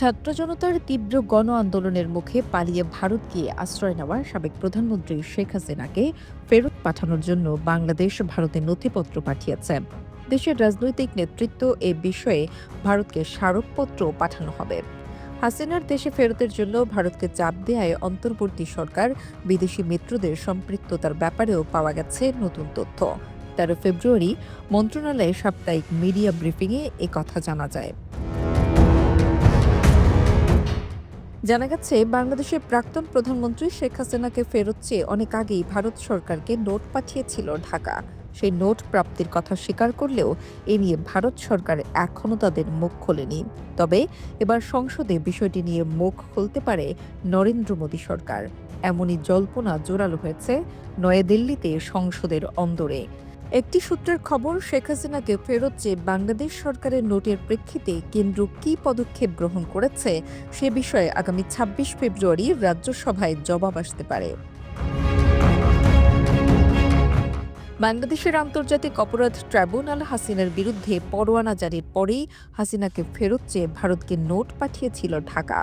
ছাত্র জনতার তীব্র গণ আন্দোলনের মুখে পালিয়ে ভারত গিয়ে আশ্রয় নেওয়া সাবেক প্রধানমন্ত্রী শেখ হাসিনাকে ফেরত পাঠানোর জন্য বাংলাদেশ ভারতে নথিপত্র পাঠিয়েছে। দেশের রাজনৈতিক নেতৃত্ব এ বিষয়ে ভারতকে স্মারকপত্র পাঠানো হবে। হাসিনার দেশে ফেরতের জন্য ভারতকে চাপ দেয় অন্তর্বর্তী সরকার বিদেশি মিত্রদের সম্পৃক্ততার ব্যাপারেও পাওয়া গেছে নতুন তথ্য। তেরো ফেব্রুয়ারি মন্ত্রণালয়ে সাপ্তাহিক মিডিয়া ব্রিফিংয়ে কথা জানা যায়। জানা গেছে, বাংলাদেশের প্রাক্তন প্রধানমন্ত্রী শেখ হাসিনাকে ফেরত চেয়ে অনেক আগেই ভারত সরকারকে নোট পাঠিয়েছিল ঢাকা। সেই নোট প্রাপ্তির কথা স্বীকার করলেও এ নিয়ে ভারত সরকার এখনও তাদের মুখ খোলেনি। তবে এবার সংসদে বিষয়টি নিয়ে মুখ খুলতে পারে নরেন্দ্র মোদী সরকার। এমনই জল্পনা জোরালো হয়েছে নয়াদিল্লিতে সংসদের অন্দরে। একটি সূত্রের খবর, শেখ হাসিনাকে ফেরত চেয়ে বাংলাদেশ সরকারের নোটের প্রেক্ষিতে কেন্দ্র কী পদক্ষেপ গ্রহণ করেছে, সে বিষয়ে আগামী ছাব্বিশ ফেব্রুয়ারি রাজ্যসভায় জবাব আসতে পারে। বাংলাদেশের আন্তর্জাতিক অপরাধ ট্রাইব্যুনাল হাসিনার বিরুদ্ধে পরোয়ানা জারির পরেই হাসিনাকে ফেরত চেয়ে ভারতকে নোট পাঠিয়েছিল ঢাকা।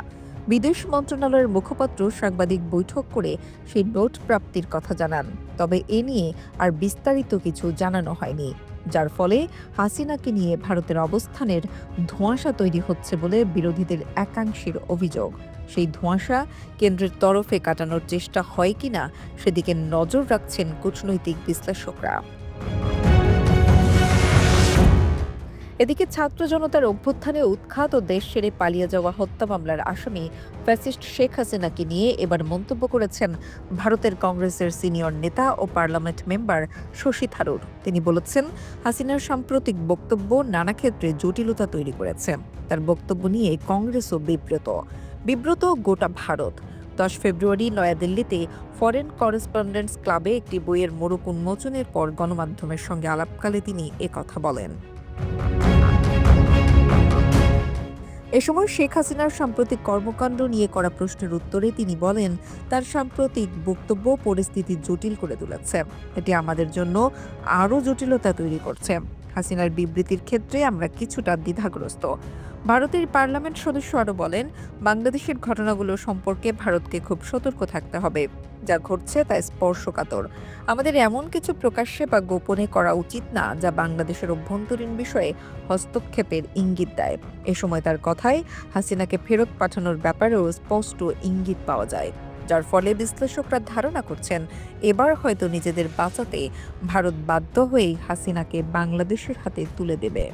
বিদেশ মন্ত্রণালয়ের মুখপাত্র সাংবাদিক বৈঠক করে সেই নোট প্রাপ্তির কথা জানান। তবে এ নিয়ে আর বিস্তারিত কিছু জানানো হয়নি, যার ফলে হাসিনাকে নিয়ে ভারতের অবস্থানের ধোঁয়াশা তৈরি হচ্ছে বলে বিরোধীদের একাংশের অভিযোগ। সেই ধোঁয়াশা কেন্দ্রের তরফে কাটানোর চেষ্টা হয় কিনা সেদিকে নজর রাখছেন কূটনৈতিক বিশ্লেষকরা। এদিকে ছাত্র জনতার অভ্যুত্থানে উৎখাত ও দেশ ছেড়ে পালিয়ে যাওয়া হত্যা মামলার আসামি ফ্যাসিস্ট শেখ হাসিনাকে নিয়ে এবার মন্তব্য করেছেন ভারতের কংগ্রেসের সিনিয়র নেতা ও পার্লামেন্ট মেম্বার শশী থারুর। তিনি বলেছেন, হাসিনার সাম্প্রতিক বক্তব্য নানা ক্ষেত্রে জটিলতা তৈরি করেছে। তার বক্তব্য নিয়ে কংগ্রেসও বিব্রত। বিব্রত গোটা ভারত। দশ ফেব্রুয়ারি নয়াদিল্লিতে ফরেন করেসপন্ডেন্টস ক্লাবে একটি বইয়ের মোড়ক উন্মোচনের পর গণমাধ্যমের সঙ্গে আলাপকালে তিনি একথা বলেন। এ সময় শেখ হাসিনার সাম্প্রতিক কর্মকাণ্ড নিয়ে করা প্রশ্নের উত্তরে তিনি বলেন, তার সাম্প্রতিক বক্তব্য পরিস্থিতি জটিল করে তুলেছে। এটি আমাদের জন্য আরও জটিলতা তৈরি করছে। হাসিনার বিবৃতির ক্ষেত্রে আমরা কিছুটা দ্বিধাগ্রস্ত। ভারতের পার্লামেন্ট সদস্য আরও বলেন, বাংলাদেশের ঘটনাগুলো সম্পর্কে ভারতকে খুব সতর্ক থাকতে হবে। যা ঘটছে তা স্পর্শকাতর। আমাদের এমন কিছু প্রকাশ্যে বা গোপনে করা উচিত না, যা বাংলাদেশের অভ্যন্তরীণ বিষয়ে হস্তক্ষেপের ইঙ্গিত দেয়। এ সময় তার কথায় হাসিনাকে ফেরত পাঠানোর ব্যাপারেও স্পষ্ট ইঙ্গিত পাওয়া যায়। যার ফলে বিশ্লেষকরা ধারণা করছেন, এবার হয়তো নিজেদের বাঁচাতে ভারত বাধ্য হয়েই হাসিনাকে বাংলাদেশের হাতে তুলে দেবে।